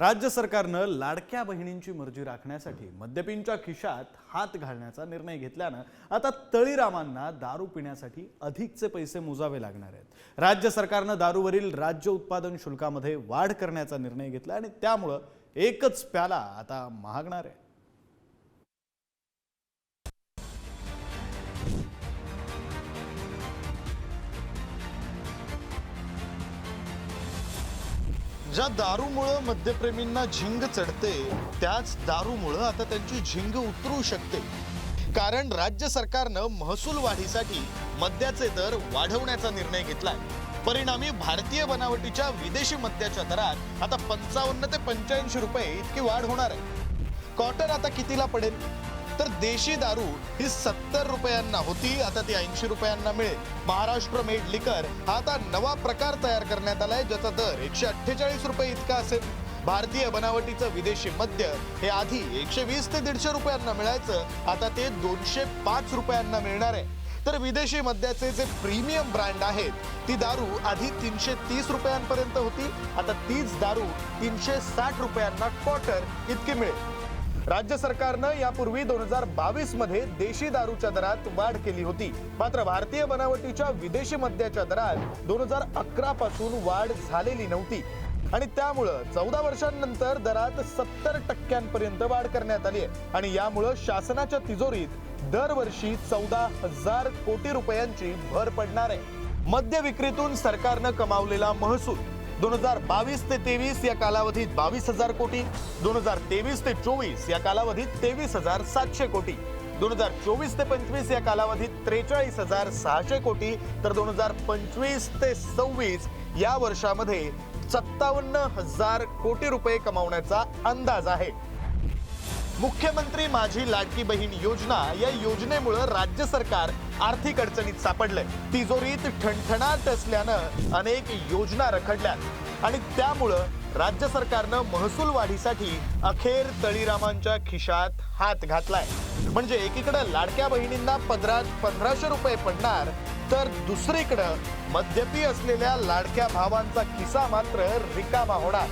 राज्य सरकारनं लाडक्या बहिणींची मर्जी राखण्यासाठी मद्यपींच्या खिशात हात घालण्याचा निर्णय घेतल्यानं आता तळीरामांना दारू पिण्यासाठी अधिकचे पैसे मोजावे लागणार आहेत. राज्य सरकारनं दारूवरील राज्य उत्पादन शुल्कामध्ये वाढ करण्याचा निर्णय घेतला आणि त्यामुळं एकच प्याला आता महागणार आहे. ज्या दारूमुळं मद्यप्रेमींना झिंग चढते त्याच दारूमुळं आता त्यांची झिंग उतरू शकते. कारण राज्य सरकारनं महसूल वाढीसाठी मद्याचे दर वाढवण्याचा निर्णय घेतलाय. परिणामी भारतीय बनावटीच्या विदेशी मद्याच्या दरात आता पंचावन्न ते पंच्याऐंशी रुपये इतकी वाढ होणार आहे. कॉटन आता कितीला पडेल? तर देशी दारू ही सत्तर रुपयांना होती आता ती ऐंशी रुपयांना मिळेल. महाराष्ट्र मेड लिकर हा आता नवा प्रकार तयार करण्यात आलाय ज्याचा दर एकशे अठ्ठेचाळीस रुपये इतका असेल. भारतीय बनावटीचं विदेशी मद्य हे आधी एकशे वीस ते दीडशे रुपयांना मिळायचं आता ते दोनशे पाच रुपयांना मिळणार आहे. तर विदेशी मद्याचे जे प्रीमियम ब्रँड आहेत ती दारू आधी तीनशे तीस रुपयांपर्यंत होती आता तीच दारू तीनशे साठ रुपयांना क्वार्टर इतकी मिळेल. राज्य सरकारनं यापूर्वी दोन हजार बावीसमध्ये देशी दारूच्या दरात वाढ केली होती. मात्र भारतीय बनावटीच्या विदेशी मद्याच्या दरात दोन हजार अकरा पासून वाढ झालेली नव्हती. आणि त्यामुळं चौदा वर्षांनंतर दरात सत्तर टक्क्यांपर्यंत वाढ करण्यात आली आहे. आणि यामुळं शासनाच्या तिजोरीत दरवर्षी चौदा हजार कोटी रुपयांची भर पडणार आहे. मद्य विक्रीतून सरकारनं कमावलेला महसूल दोन हजार बावीस ते तेवीस या कालावधीत बावीस हजार कोटी दोन हजार तेवीस ते चोवीस या कालावधीत तेवीस हजार सातशे कोटी दोन हजार चोवीस ते पंचवीस या कालावधीत त्रेचाळीस हजार सहाशे कोटी तर दोन हजार पंचवीस ते सव्वीस या वर्षामध्ये सत्तावन्न हजार कोटी रुपये कमावण्याचा अंदाज आहे. मुख्यमंत्री माझी लाडकी बहीण योजना या योजनेमुळं राज्य सरकार आर्थिक अडचणीत सापडलंय. तिजोरीत ठणठणाट असल्यानं अनेक योजना रखडल्यात. आणि त्यामुळं राज्य सरकारनं महसूल वाढीसाठी अखेर तळीरामांच्या खिशात हात घातलाय. म्हणजे एकीकडं लाडक्या बहिणींना पदरात पंधराशे रुपये पडणार तर दुसरीकडं मद्यपी असलेल्या लाडक्या भावांचा खिसा मात्र रिकामा होणार.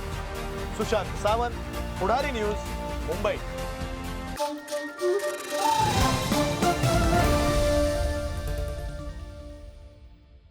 सुशांत सावंत पुढारी न्यूज मुंबई.